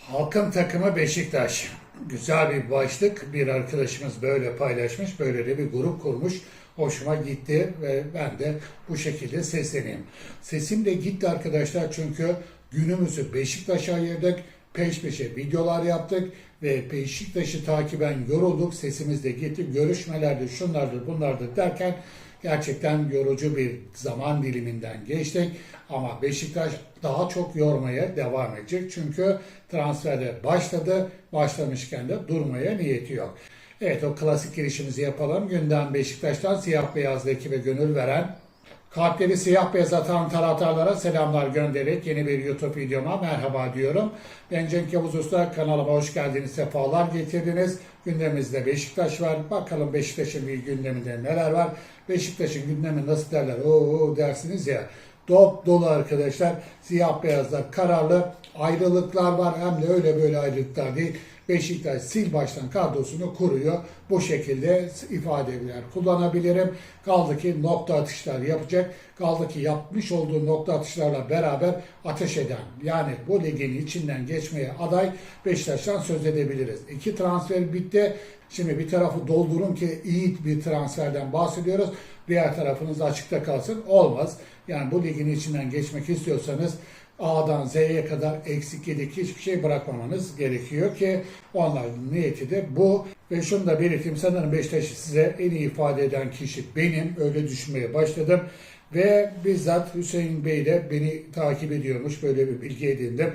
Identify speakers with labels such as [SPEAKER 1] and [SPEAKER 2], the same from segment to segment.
[SPEAKER 1] Halkın takımı Beşiktaş. Güzel bir başlık. Bir arkadaşımız böyle paylaşmış. Böyle de bir grup kurmuş. Hoşuma gitti ve ben de bu şekilde sesleneyim. Sesim de gitti arkadaşlar çünkü günümüzü Beşiktaş'a ayırdık. Peş peşe videolar yaptık ve Beşiktaş'ı takiben yorulduk. Sesimiz de gitti. Görüşmelerde şunlardır bunlardır derken gerçekten yorucu bir zaman diliminden geçtik. Ama Beşiktaş daha çok yormaya devam edecek. Çünkü transferde başladı. Başlamışken de durmaya niyeti yok. Evet o klasik girişimizi yapalım. Gündem Beşiktaş'tan siyah beyazlı ekibe gönül veren Kalpleri siyah beyaz atan taraftarlara selamlar göndererek yeni bir YouTube videoma merhaba diyorum. Ben Cenk Yavuz Usta kanalıma hoş geldiniz, sefalar getirdiniz. Gündemimizde Beşiktaş var. Bakalım Beşiktaş'ın bir gündeminde neler var. Beşiktaş'ın gündemi nasıl derler o dersiniz ya. Dop dolu arkadaşlar. Siyah beyazlar kararlı ayrılıklar var. Hem de öyle böyle ayrılıklar değil. Beşiktaş sil baştan kadrosunu kuruyor. Bu şekilde ifadeler kullanabilirim. Kaldı ki nokta atışlar yapacak. Kaldı ki yapmış olduğu nokta atışlarla beraber ateş eden yani bu ligin içinden geçmeye aday Beşiktaş'tan söz edebiliriz. İki transfer bitti. Şimdi bir tarafı doldurun ki iyi bir transferden bahsediyoruz. Diğer tarafınız açıkta kalsın. Olmaz. Yani bu ligin içinden geçmek istiyorsanız A'dan Z'ye kadar eksik yedik hiçbir şey bırakmamanız gerekiyor ki onların niyeti de bu. Ve şunu da belirteyim sanırım Beşiktaş'ı size en iyi ifade eden kişi benim. Öyle düşünmeye başladım. Ve bizzat Hüseyin Bey de beni takip ediyormuş. Böyle bir bilgi edindim.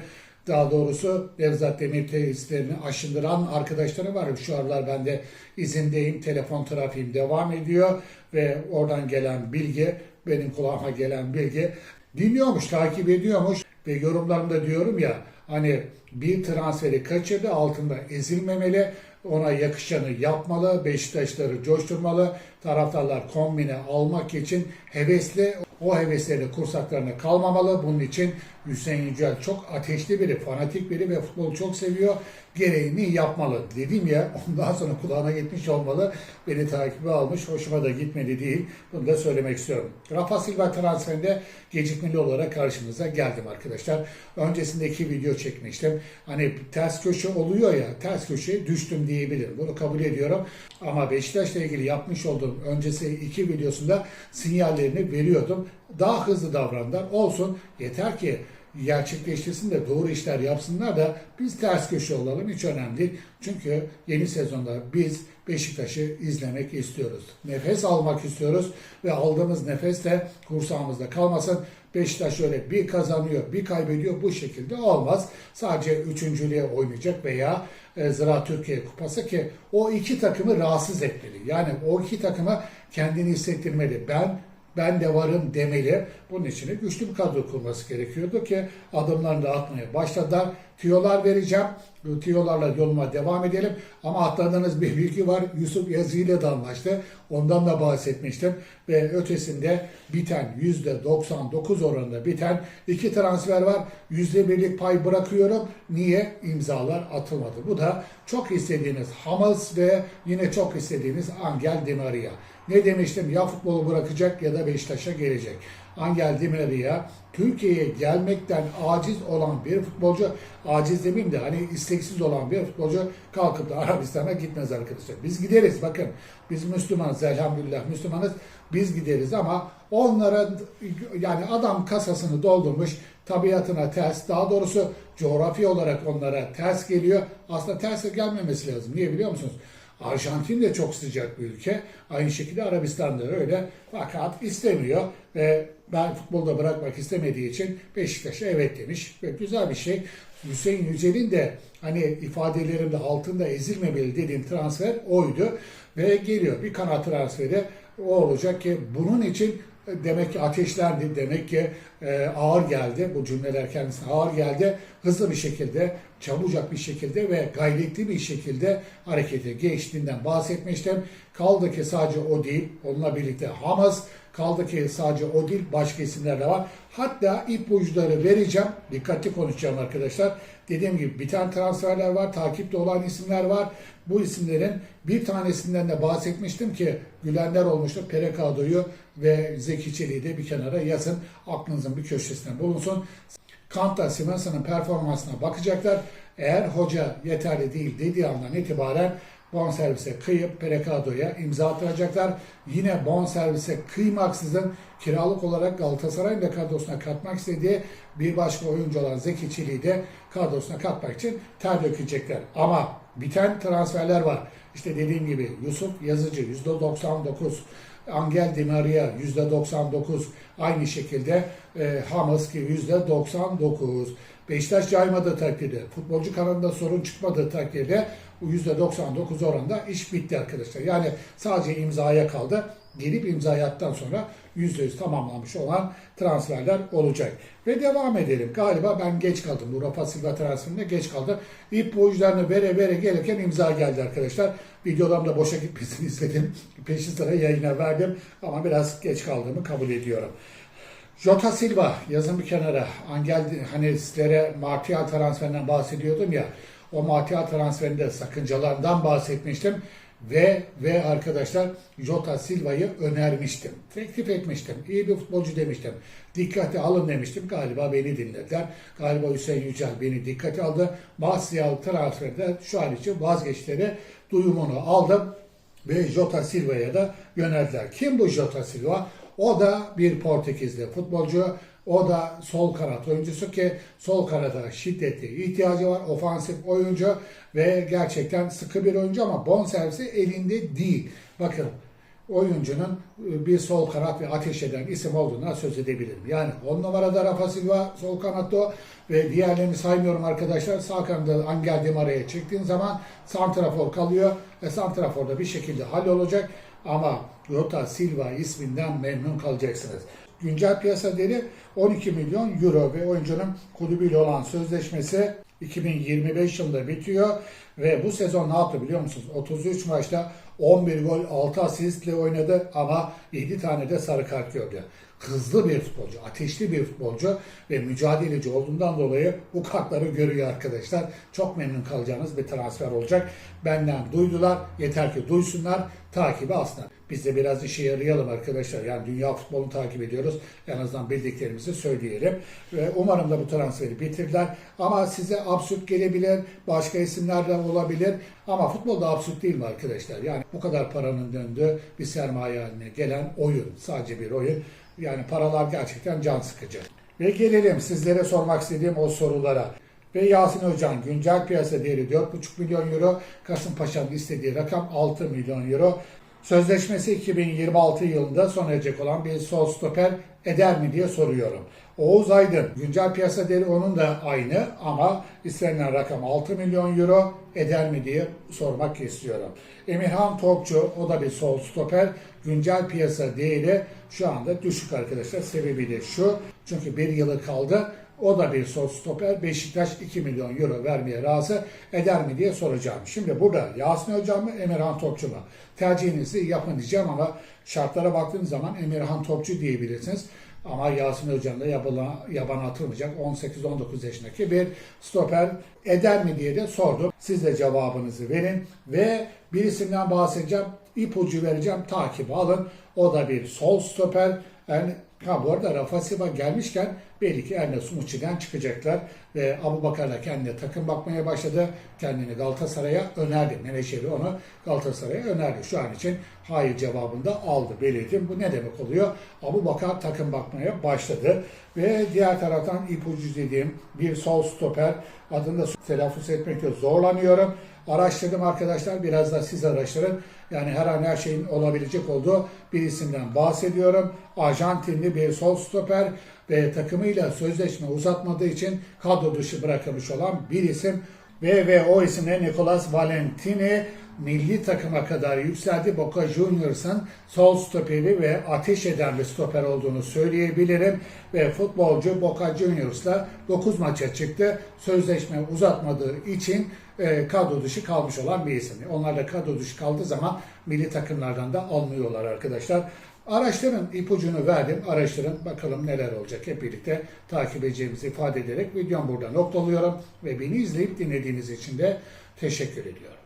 [SPEAKER 1] Daha doğrusu Nevzat Demir tesislerini aşındıran arkadaşları var. Şu aralar ben de izindeyim. Telefon trafiğim devam ediyor. Ve oradan gelen bilgi, benim kulağıma gelen bilgi dinliyormuş, takip ediyormuş. Ve yorumlarımda diyorum ya hani bir transferi kaçırdı altında ezilmemeli. Ona yakışanı yapmalı, Beşiktaşları coşturmalı, taraftarlar kombine almak için hevesli, o hevesleri kursaklarına kalmamalı. Bunun için Hüseyin Yücel çok ateşli biri, fanatik biri ve futbolu çok seviyor. Gereğini yapmalı. Dedim ya ondan sonra kulağına gitmiş olmalı. Beni takibe almış. Hoşuma da gitmedi değil. Bunu da söylemek istiyorum. Rafa Silva transferinde gecikmeli olarak karşınıza geldim arkadaşlar. Öncesindeki video çekmiştim. Hani ters köşe oluyor ya ters köşeye düştüm diyebilirim. Bunu kabul ediyorum. Ama Beşiktaş'la ilgili yapmış olduğum öncesi iki videosunda sinyallerini veriyordum. Daha hızlı davrandılar. Olsun. Yeter ki gerçekleştirsin de doğru işler yapsınlar da biz ters köşe olalım hiç önemli değil. Çünkü yeni sezonda biz Beşiktaş'ı izlemek istiyoruz. Nefes almak istiyoruz ve aldığımız nefes de kursağımızda kalmasın. Beşiktaş öyle bir kazanıyor, bir kaybediyor. Bu şekilde olmaz. Sadece üçüncülüğe oynayacak veya e, Zira Türkiye Kupası ki o iki takımı rahatsız etmeli. Yani o iki takımı kendini hissettirmeli. Ben ben de varım demeli. Bunun için güçlü bir kadro kurması gerekiyordu ki adımlarını da atmaya başladılar. Tiyolar vereceğim. Bu tiyolarla yoluma devam edelim. Ama atladığınız bir bilgi var. Yusuf Yazı ile de anlaştı. Ondan da bahsetmiştim. Ve ötesinde biten %99 oranında biten iki transfer var. %1'lik pay bırakıyorum. Niye? İmzalar atılmadı. Bu da çok istediğiniz Hamas ve yine çok istediğiniz Angel Di Maria. Ne demiştim? Ya futbolu bırakacak ya da Beşiktaş'a gelecek. Angel Di Maria Türkiye'ye gelmekten aciz olan bir futbolcu, aciz demeyeyim de hani isteksiz olan bir futbolcu kalkıp da Arabistan'a gitmez arkadaşlar. Biz gideriz bakın. Biz Müslümanız elhamdülillah Müslümanız. Biz gideriz ama onlara yani adam kasasını doldurmuş tabiatına ters daha doğrusu coğrafi olarak onlara ters geliyor. Aslında terse gelmemesi lazım. Niye biliyor musunuz? Arjantin de çok sıcak bir ülke. Aynı şekilde Arabistan da öyle. Fakat istemiyor ve ben futbolda bırakmak istemediği için Beşiktaş'a evet demiş. Ve güzel bir şey. Hüseyin Yücel'in de hani ifadelerimde altında ezilmemeli dediğim transfer oydu. Ve geliyor bir kanat transferi o olacak ki bunun için demek ki ateşlendi, demek ki e, ağır geldi. Bu cümleler kendisine ağır geldi. Hızlı bir şekilde, çabucak bir şekilde ve gayretli bir şekilde harekete geçtiğinden bahsetmiştim. Kaldı ki sadece o değil, onunla birlikte Hamas, kaldı ki sadece o değil, başka isimler de var. Hatta ipuçları vereceğim, dikkatli konuşacağım arkadaşlar. Dediğim gibi biten transferler var, takipte olan isimler var. Bu isimlerin bir tanesinden de bahsetmiştim ki gülenler olmuştu. Perekado'yu ve Zeki Çelik'i de bir kenara yazın. Aklınızın bir köşesine bulunsun. Kant'la Simonson'ın performansına bakacaklar. Eğer hoca yeterli değil dediği andan itibaren bonservise kıyıp Prekado'ya imza attıracaklar. Yine bonservise kıymaksızın kiralık olarak Galatasaray'ın da kadrosuna katmak istediği bir başka oyuncu olan Zeki Çelik'i de kadrosuna katmak için ter dökecekler. Ama biten transferler var. İşte dediğim gibi Yusuf Yazıcı %99, Angel Di Maria %99, aynı şekilde e, Hamas %99. Beşiktaş caymadığı takdirde, futbolcu kanalında sorun çıkmadığı takdirde bu %99 oranda iş bitti arkadaşlar. Yani sadece imzaya kaldı. Gelip imzayı attıktan sonra %100 tamamlanmış olan transferler olacak. Ve devam edelim. Galiba ben geç kaldım. Bu Rafa Silva transferinde geç kaldım. İp uçlarını vere vere gelirken imza geldi arkadaşlar. Videolarım da boşa gitmesini istedim. Peşi sıra yayına verdim. Ama biraz geç kaldığımı kabul ediyorum. Jota Silva yazın bir kenara. Angel hani sizlere Martial transferinden bahsediyordum ya. O Martial transferinde sakıncalarından bahsetmiştim. Ve ve arkadaşlar Jota Silva'yı önermiştim. Teklif etmiştim. İyi bir futbolcu demiştim. Dikkate alın demiştim. Galiba beni dinlediler. Galiba Hüseyin Yücel beni dikkate aldı. Martial transferinde şu an için vazgeçleri duyumunu aldım. Ve Jota Silva'ya da yöneldiler. Kim bu Jota Silva? O da bir Portekizli futbolcu. O da sol kanat oyuncusu ki sol kanada şiddetli ihtiyacı var. Ofansif oyuncu ve gerçekten sıkı bir oyuncu ama bonservisi elinde değil. Bakın oyuncunun bir sol kanat ve ateş eden isim olduğuna söz edebilirim. Yani 10 numarada Rafa Silva sol kanatta ve diğerlerini saymıyorum arkadaşlar. Sağ kanada Angel Di Maria'ya çektiğin zaman santrafor kalıyor ve santraforda bir şekilde hallolacak ama Jota Silva isminden memnun kalacaksınız. Güncel piyasa değeri 12 milyon euro ve oyuncunun kulübüyle olan sözleşmesi 2025 yılında bitiyor ve bu sezon ne yaptı biliyor musunuz? 33 maçta 11 gol 6 asistle oynadı ama 7 tane de sarı kart gördü. Hızlı bir futbolcu, ateşli bir futbolcu ve mücadeleci olduğundan dolayı bu kartları görüyor arkadaşlar. Çok memnun kalacağınız bir transfer olacak. Benden duydular. Yeter ki duysunlar, takibi alsınlar. Biz de biraz işe yarayalım arkadaşlar. Yani dünya futbolunu takip ediyoruz. En azından bildiklerimizi söyleyelim. Ve umarım da bu transferi bitirdiler. Ama size absürt gelebilir. Başka isimler de olabilir. Ama futbolda absürt değil mi arkadaşlar? Yani bu kadar paranın döndüğü bir sermaye haline gelen oyun. Sadece bir oyun. Yani paralar gerçekten can sıkıcı. Ve gelelim sizlere sormak istediğim o sorulara. Ve Yasin Hocam güncel piyasa değeri 4,5 milyon euro. Kasımpaşa'nın istediği rakam 6 milyon euro. Sözleşmesi 2026 yılında sona erecek olan bir sol stoper eder mi diye soruyorum. Oğuz Aydın, güncel piyasa değeri onun da aynı ama istenilen rakam 6 milyon euro eder mi diye sormak istiyorum. Emirhan Topçu, o da bir sol stoper. Güncel piyasa değeri şu anda düşük arkadaşlar. Sebebi de şu, çünkü bir yılı kaldı. O da bir sol stoper. Beşiktaş 2 milyon euro vermeye razı eder mi diye soracağım. Şimdi burada Yasin Hocam mı Emirhan Topçu mu? Tercihinizi yapın diyeceğim ama şartlara baktığınız zaman Emirhan Topçu diyebilirsiniz. Ama Yasin Hocam da yabana, yabana atılmayacak 18-19 yaşındaki bir stoper eder mi diye de sordum. Siz de cevabınızı verin ve bir isimden bahsedeceğim. ipucu vereceğim. Takibi alın. O da bir sol stoper. Yani Ha bu arada Rafa Silva gelmişken belli ki Ernest Muçi'den çıkacaklar ve Abu Bakar da kendine takım bakmaya başladı. Kendini Galatasaray'a önerdi. Menajeri onu Galatasaray'a önerdi. Şu an için hayır cevabını da aldı. Belirtim. Bu ne demek oluyor? Abu Bakar takım bakmaya başladı. Ve diğer taraftan ipucu dediğim bir sol stoper adını da telaffuz etmekte zorlanıyorum. Araştırdım arkadaşlar. Biraz da siz araştırın. Yani her an her şeyin olabilecek olduğu bir isimden bahsediyorum. Arjantinli bir sol stoper ve takımıyla sözleşme uzatmadığı için kadro dışı bırakılmış olan bir isim. Ve, ve o isimle Nicolas Valentini milli takıma kadar yükseldi. Boca Juniors'ın sol stoperi ve ateş eden bir stoper olduğunu söyleyebilirim. Ve futbolcu Boca Juniors'la 9 maça çıktı. Sözleşme uzatmadığı için e, kadro dışı kalmış olan bir isim. Onlar da kadro dışı kaldığı zaman milli takımlardan da almıyorlar arkadaşlar. Araştırın, ipucunu verdim. Araştırın, bakalım neler olacak. Hep birlikte takip edeceğimizi ifade ederek videomu burada noktalıyorum. Ve beni izleyip dinlediğiniz için de teşekkür ediyorum.